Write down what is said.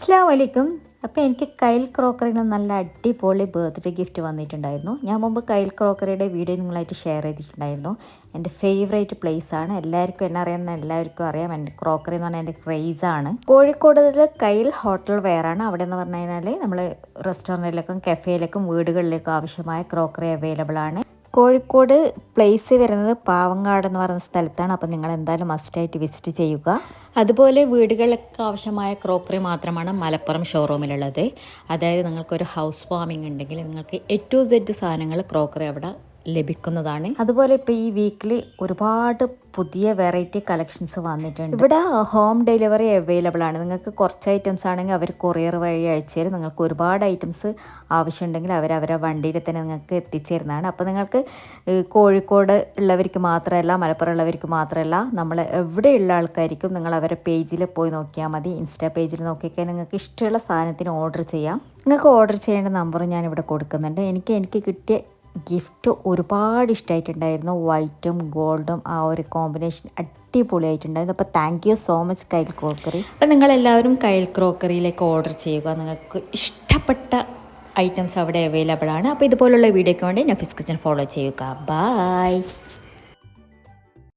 അസ്സാം വലൈക്കും അപ്പോൾ എനിക്ക് കയ്യിൽ ക്രോക്കറിന് നല്ല അടിപൊളി ബർത്ത്ഡേ ഗിഫ്റ്റ് വന്നിട്ടുണ്ടായിരുന്നു. ഞാൻ മുമ്പ് കൈൽ ക്രോക്കറിയുടെ വീഡിയോ നിങ്ങളായിട്ട് ഷെയർ ചെയ്തിട്ടുണ്ടായിരുന്നു. എന്റെ ഫേവറേറ്റ് പ്ലേസ് ആണ്. എല്ലാവർക്കും എന്നെ അറിയാവുന്ന എല്ലാവർക്കും അറിയാം. എന്റെ ക്രോക്കറി എന്ന് പറഞ്ഞാൽ എന്റെ ക്രേസാണ് കോഴിക്കോട് കൈൽ ഹോട്ടൽ വെയറാണ് അവിടെ എന്ന് പറഞ്ഞു കഴിഞ്ഞാൽ നമ്മൾ റെസ്റ്റോറന്റിലേക്കും കഫേയിലേക്കും വീടുകളിലേക്കും ആവശ്യമായ ക്രോക്കറി അവൈലബിൾ ആണ്. കോഴിക്കോട് പ്ലേസ് വരുന്നത് പാവങ്ങാട് എന്ന് പറയുന്ന സ്ഥലത്താണ്. അപ്പോൾ നിങ്ങൾ എന്തായാലും മസ്റ്റായിട്ട് വിസിറ്റ് ചെയ്യുക. അതുപോലെ വീടുകളിലൊക്കെ ആവശ്യമായ ക്രോക്കറി മാത്രമാണ് മലപ്പുറം ഷോറൂമിലുള്ളത് അതായത് നിങ്ങൾക്കൊരു ഹൗസ് വാമിംഗ് ഉണ്ടെങ്കിൽ നിങ്ങൾക്ക് എ ടു സെഡ് സാധനങ്ങൾ ക്രോക്കറി അവിടെ ലഭിക്കുന്നതാണ്. അതുപോലെ ഇപ്പോൾ ഈ വീക്കിൽ ഒരുപാട് പുതിയ വെറൈറ്റി കളക്ഷൻസ് വന്നിട്ടുണ്ട്. ഇവിടെ ഹോം ഡെലിവറി അവൈലബിൾ ആണ്. നിങ്ങൾക്ക് കുറച്ച് ഐറ്റംസ് ആണെങ്കിൽ അവർ കൊറിയർ വഴി അയച്ചു തരും. നിങ്ങൾക്ക് ഒരുപാട് ഐറ്റംസ് ആവശ്യമുണ്ടെങ്കിൽ അവർ അവരെ വണ്ടിയിൽ തന്നെ നിങ്ങൾക്ക് എത്തിച്ചേരുന്നതാണ്. അപ്പോൾ നിങ്ങൾക്ക് കോഴിക്കോട് ഉള്ളവർക്ക് മാത്രമല്ല മലപ്പുറം ഉള്ളവർക്ക് മാത്രമല്ല നമ്മൾ എവിടെയുള്ള ആൾക്കാർക്കും നിങ്ങൾ അവരെ പേജിൽ പോയി നോക്കിയാൽ മതി. ഇൻസ്റ്റാ പേജിൽ നോക്കിയൊക്കെ നിങ്ങൾക്ക് ഇഷ്ടമുള്ള സാധനത്തിന് ഓർഡർ ചെയ്യാം. നിങ്ങൾക്ക് ഓർഡർ ചെയ്യേണ്ട നമ്പർ ഞാനിവിടെ കൊടുക്കുന്നുണ്ട്. എനിക്ക് എനിക്ക് കിട്ടിയ ഗിഫ്റ്റ് ഒരുപാട് ഇഷ്ടമായിട്ടുണ്ടായിരുന്നു വൈറ്റും ഗോൾഡും ആ ഒരു കോമ്പിനേഷൻ അടിപൊളിയായിട്ടുണ്ടായിരുന്നു. അപ്പോൾ thank you so much Kyle crockery അപ്പോൾ നിങ്ങളെല്ലാവരും കൈൽ ക്രോക്കറിയിലേക്ക് ഓർഡർ ചെയ്യുക. നിങ്ങൾക്ക് ഇഷ്ടപ്പെട്ട ഐറ്റംസ് അവിടെ അവൈലബിൾ ആണ്. അപ്പോൾ ഇതുപോലുള്ള വീഡിയോയ്ക്ക് വേണ്ടി നഫീസ് കിച്ചൻ ഫോളോ ചെയ്യുക. ബൈ